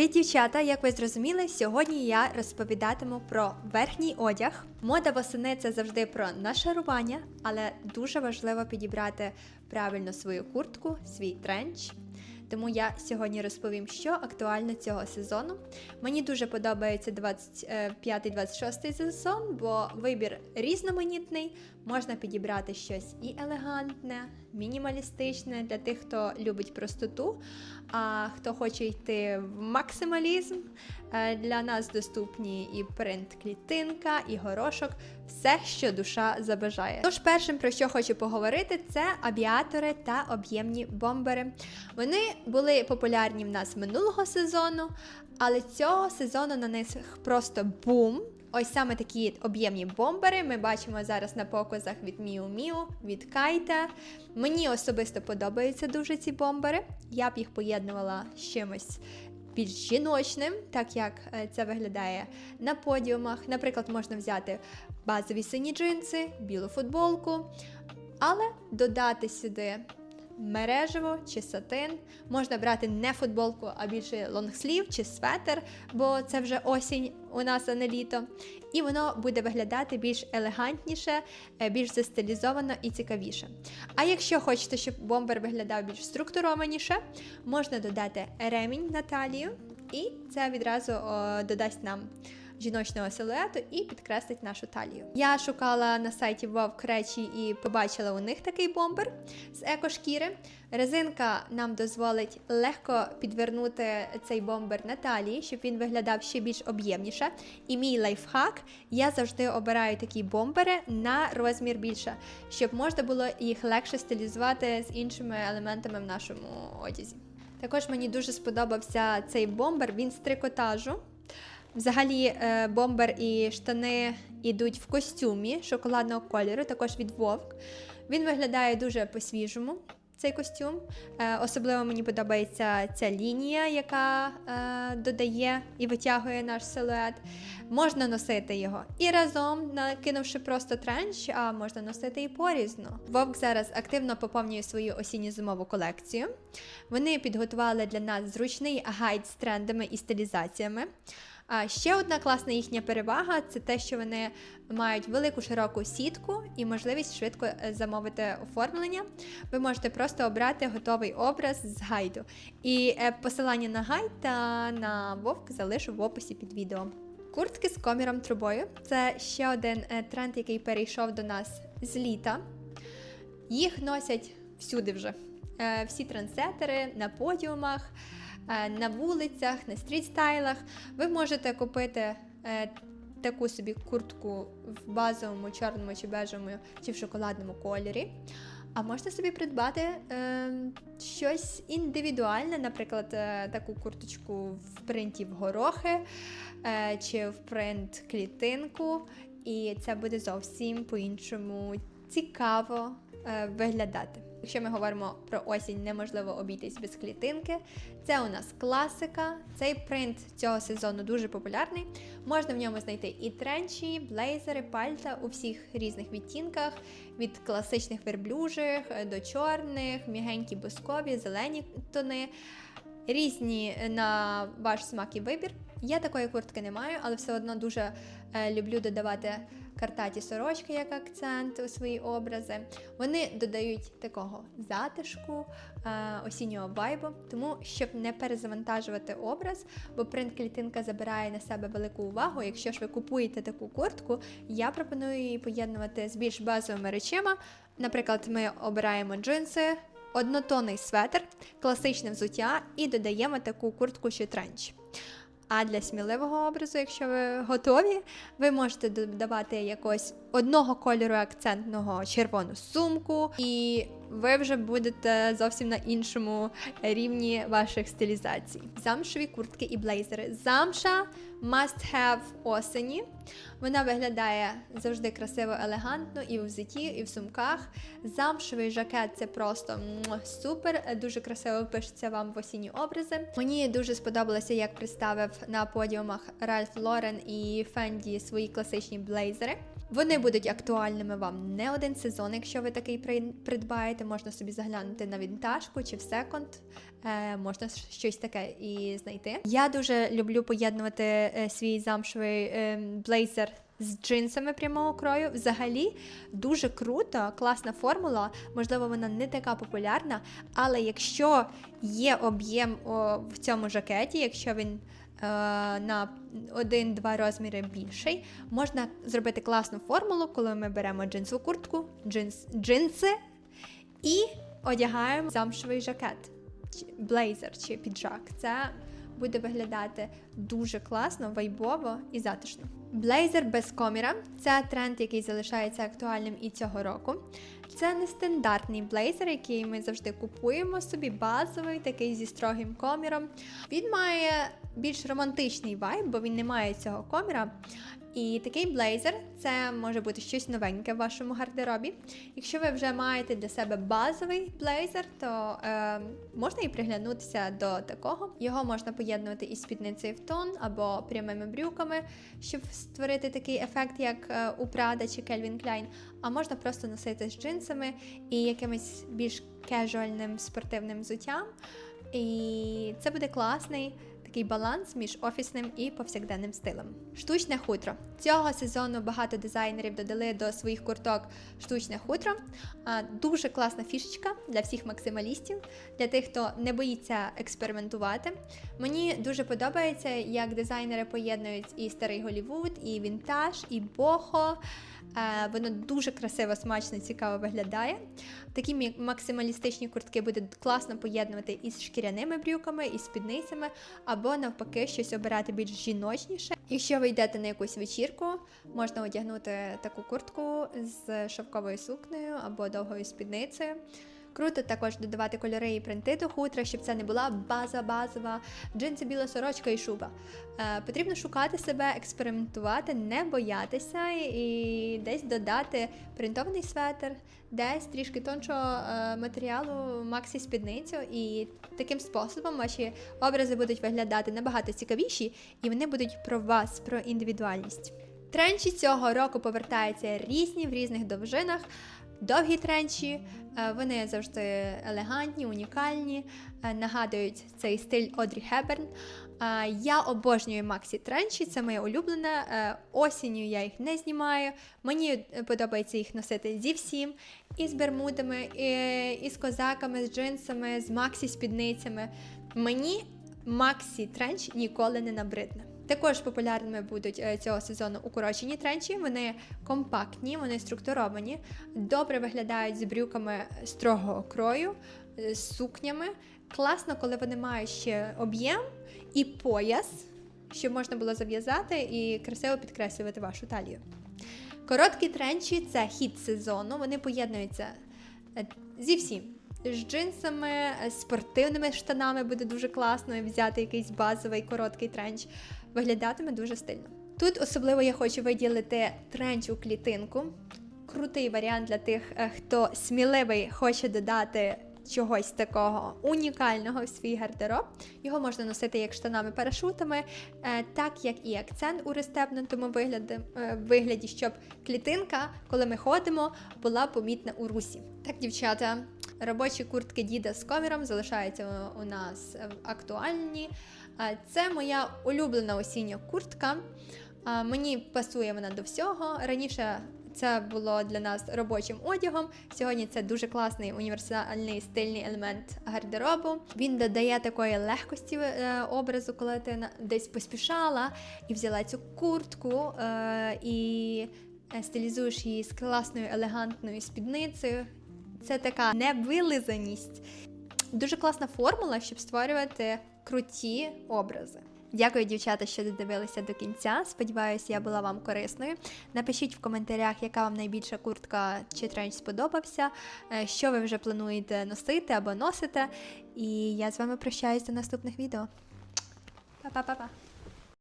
Привіт, дівчата! Як ви зрозуміли, сьогодні я розповідатиму про верхній одяг. Мода восени це завжди про нашарування, але дуже важливо підібрати правильно свою куртку, свій тренч. Тому я сьогодні розповім, що актуально цього сезону. Мені дуже подобається 25-26 сезон, бо вибір різноманітний. Можна підібрати щось і елегантне, мінімалістичне для тих, хто любить простоту. А хто хоче йти в максималізм, е, для нас доступні і принт-клітинка, і горошок, все, що душа забажає. Тож, першим, про що хочу поговорити, це авіатори та об'ємні бомбери. Вони були популярні в нас минулого сезону, але цього сезону на них просто бум. Ось саме такі об'ємні бомбери ми бачимо зараз на показах від Miu Miu, від Кайта. Мені особисто подобаються дуже ці бомбери. Я б їх поєднувала з чимось більш жіночним, так як е, це виглядає на подіумах. Наприклад, можна взяти базові сині джинси, білу футболку, але додати сюди мережево чи сатин. Можна брати не футболку, а більше лонгслів чи светер, бо це вже осінь у нас, а не літо. І воно буде виглядати більш елегантніше, е, більш застилізовано і цікавіше. А якщо хочете, щоб бомбер виглядав більш структурованіше, можна додати ремінь на талію, і це відразу о, додасть нам жіночного силуету і підкреслить нашу талію. Я шукала на сайті Вовк речі і побачила у них такий бомбер з екошкіри. Резинка нам дозволить легко підвернути цей бомбер на талії, щоб він виглядав ще більш об'ємніше. І мій лайфхак я завжди обираю такі бомбери на розмір більше, щоб можна було їх легше стилізувати з іншими елементами в нашому одязі. Також мені дуже сподобався цей бомбер, він з трикотажу. Взагалі, е, бомбер і штани йдуть в костюмі шоколадного кольору, також від Вовк. Він виглядає дуже по-свіжому. Цей костюм. Е, особливо мені подобається ця лінія, яка е, додає і витягує наш силует. Можна носити його і разом, накинувши просто тренч, а можна носити і порізно. Вовк зараз активно поповнює свою осінньо-зимову колекцію. Вони підготували для нас зручний гайд з трендами і стилізаціями. А ще одна класна їхня перевага це те, що вони мають велику широку сітку і можливість швидко е, замовити оформлення. Ви можете просто обрати готовий образ з гайду. І е, посилання на гайд та на вовк залишу в описі під відео. Куртки з коміром трубою це ще один е, тренд, який перейшов до нас з літа. Їх носять всюди вже. Всі трендсетери на подіумах. Е, на вулицях, на стрітстайлах. Ви можете купити е, таку собі куртку в базовому, чорному чи бежевому, чи в шоколадному кольорі. А можете собі придбати е, щось індивідуальне, наприклад, е, таку курточку в принті в горохи е, чи в принт клітинку, і це буде зовсім по-іншому цікаво е, виглядати. Якщо ми говоримо про осінь, неможливо обійтись без клітинки. Це у нас класика. Цей принт цього сезону дуже популярний. Можна в ньому знайти і тренчі, блейзери, пальта у всіх різних відтінках, від класичних верблюжих до чорних, м'ягенькі бускові, зелені тони. Різні на ваш смак і вибір. Я такої куртки не маю, але все одно дуже е, люблю додавати картаті сорочки як акцент у свої образи. Вони додають такого затишку, е, осіннього вайбу, тому щоб не перезавантажувати образ, бо принт-клітинка забирає на себе велику увагу. Якщо ж ви купуєте таку куртку, я пропоную її поєднувати з більш базовими речима. Наприклад, ми обираємо джинси. Однотонний светр, класичне взуття і додаємо таку куртку чи тренч. А для сміливого образу, якщо ви готові, ви можете додавати якось одного кольору акцентного червону сумку, і ви вже будете зовсім на іншому рівні ваших стилізацій. Замшові куртки і блейзери. Замша must have осені. Вона виглядає завжди красиво, елегантно і в взуті, і в сумках. Замшовий жакет це просто супер, дуже красиво пишеться вам в осінні образи. Мені дуже сподобалося, як представив на подіумах Ральф Лорен і Фенді свої класичні блейзери. Вони будуть актуальними вам не один сезон, якщо ви такий при- придбаєте. Можна собі заглянути на вінтажку чи в секонд. Е, можна щось таке і знайти. Я дуже люблю поєднувати е, свій замшевий е, блейзер з джинсами прямого крою. Взагалі дуже круто, класна формула. Можливо, вона не така популярна, але якщо є об'єм в цьому жакеті, якщо він на один-два розміри більший, можна зробити класну формулу, коли ми беремо джинсову куртку, джинс, джинси і одягаємо замшевий жакет, блейзер чи піджак. Це буде виглядати дуже класно, вайбово і затишно. Блейзер без коміра це тренд, який залишається актуальним і цього року. Це нестандартний блейзер, який ми завжди купуємо собі, базовий, такий зі строгим коміром. Він має більш романтичний вайб, бо він не має цього коміра. І такий блейзер це може бути щось новеньке в вашому гардеробі. Якщо ви вже маєте для себе базовий блейзер, то е, можна і приглянутися до такого. Його можна поєднувати із спідницею в тон або прямими брюками, щоб створити такий ефект, як е, у Prada чи Calvin Klein. А можна просто носити з джинсами і якимось більш кежуальним спортивним взуттям. І це буде класний такий баланс між офісним і повсякденним стилем. Штучне хутро. Цього сезону багато дизайнерів додали до своїх курток штучне хутро. Дуже класна фішечка для всіх максималістів, для тих, хто не боїться експериментувати. Мені дуже подобається, як дизайнери поєднують і старий Голівуд, і вінтаж, і бохо. Е, Воно дуже красиво, смачно, цікаво виглядає. Такі максималістичні куртки буде класно поєднувати із шкіряними брюками, із спідницями, або навпаки щось обирати більш жіночніше. Якщо ви йдете на якусь вечірку, можна одягнути таку куртку з шовковою сукнею або довгою спідницею. Круто також додавати кольори і принти до хутра, щоб це не була база базова, джинси, біла сорочка і шуба. Е, потрібно шукати себе, експериментувати, не боятися і десь додати принтований светр, десь трішки тоншого е, матеріалу, максі спідницю. І таким способом ваші образи будуть виглядати набагато цікавіші, і вони будуть про вас, про індивідуальність. Тренчі цього року повертаються різні в різних довжинах. Довгі тренчі, вони завжди елегантні, унікальні, е, нагадують цей стиль Одрі Хеберн. Е, Я обожнюю Максі тренчі, це моє улюблене. Е, Осінню я їх не знімаю. Мені подобається їх носити зі всім, і з бермудами, і, і з козаками, з джинсами, з Максі спідницями. Мені Максі тренч ніколи не набридне. Також популярними будуть е, цього сезону укорочені тренчі. Вони компактні, вони структуровані, добре виглядають з брюками строгого крою, е, з сукнями. Класно, коли вони мають ще об'єм і пояс, щоб можна було зав'язати і красиво підкреслювати вашу талію. Короткі тренчі це хід сезону. Вони поєднуються е, зі всім. З джинсами, спортивними штанами буде дуже класно взяти якийсь базовий короткий тренч. Виглядатиме дуже стильно. Тут особливо я хочу виділити тренч у клітинку. Крутий варіант для тих, е, хто сміливий хоче додати чогось такого унікального в свій гардероб. Його можна носити як штанами-парашутами, е, так як і акцент у розстебнутому вигляді, е, вигляді, щоб клітинка, коли ми ходимо, була помітна у русі. Так, дівчата, робочі куртки діда з коміром залишаються у- нас актуальні. Це моя улюблена осіння куртка. Мені пасує вона до всього. Раніше це було для нас робочим одягом. Сьогодні це дуже класний універсальний стильний елемент гардеробу. Він додає такої легкості е, образу, коли ти десь поспішала і взяла цю куртку е, і е, стилізуєш її з класною елегантною спідницею. Це така невилизаність. Дуже класна формула, щоб створювати круті образи. Дякую, дівчата, що додивилися до кінця. Сподіваюся, я була вам корисною. Напишіть в коментарях, яка вам найбільша куртка чи тренч сподобався, е, що ви вже плануєте носити або носите. І я з вами прощаюсь до наступних відео. Па-па-па-па!